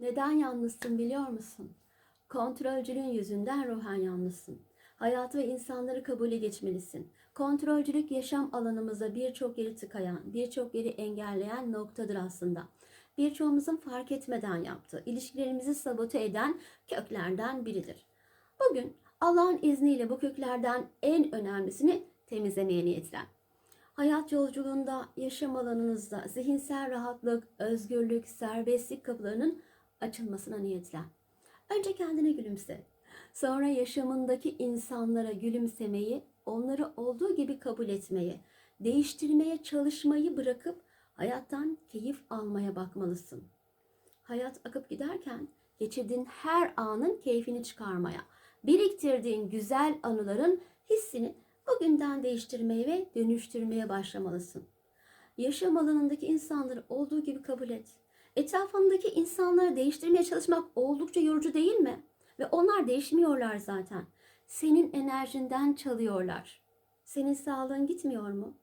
Neden yalnızsın biliyor musun? Kontrolcülüğün yüzünden ruhen yalnızsın. Hayatı ve insanları kabule geçmelisin. Kontrolcülük yaşam alanımıza birçok yeri tıkayan, birçok yeri engelleyen noktadır aslında. Birçoğumuzun fark etmeden yaptığı, ilişkilerimizi sabote eden köklerden biridir. Bugün Allah'ın izniyle bu köklerden en önemlisini temizlemeye niyetlen. Hayat yolculuğunda, yaşam alanınızda zihinsel rahatlık, özgürlük, serbestlik kapılarının açılmasına niyetlen. Önce kendine gülümse. Sonra yaşamındaki insanlara gülümsemeyi, onları olduğu gibi kabul etmeyi, değiştirmeye çalışmayı bırakıp hayattan keyif almaya bakmalısın. Hayat akıp giderken geçirdiğin her anın keyfini çıkarmaya, biriktirdiğin güzel anıların hissini bugünden değiştirmeye ve dönüştürmeye başlamalısın. Yaşam alanındaki insanları olduğu gibi kabul et. Etrafındaki insanları değiştirmeye çalışmak oldukça yorucu değil mi? Ve onlar değişmiyorlar zaten. Senin enerjinden çalıyorlar. Senin sağlığın gitmiyor mu?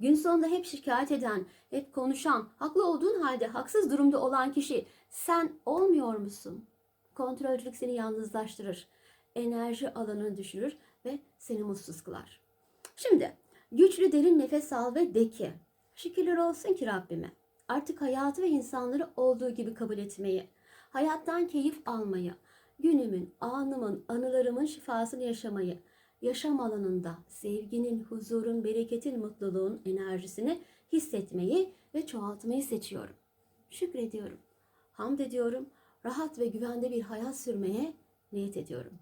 Gün sonunda hep şikayet eden, hep konuşan, haklı olduğun halde haksız durumda olan kişi sen olmuyor musun? Kontrolcülük seni yalnızlaştırır, enerji alanını düşürür ve seni mutsuz kılar. Şimdi güçlü derin nefes al ve de ki şükürler olsun ki Rabbime. Artık hayatı ve insanları olduğu gibi kabul etmeyi, hayattan keyif almayı, günümün, anımın, anılarımın şifasını yaşamayı, yaşam alanında sevginin, huzurun, bereketin, mutluluğun enerjisini hissetmeyi ve çoğaltmayı seçiyorum. Şükrediyorum, hamd ediyorum, rahat ve güvende bir hayat sürmeye niyet ediyorum.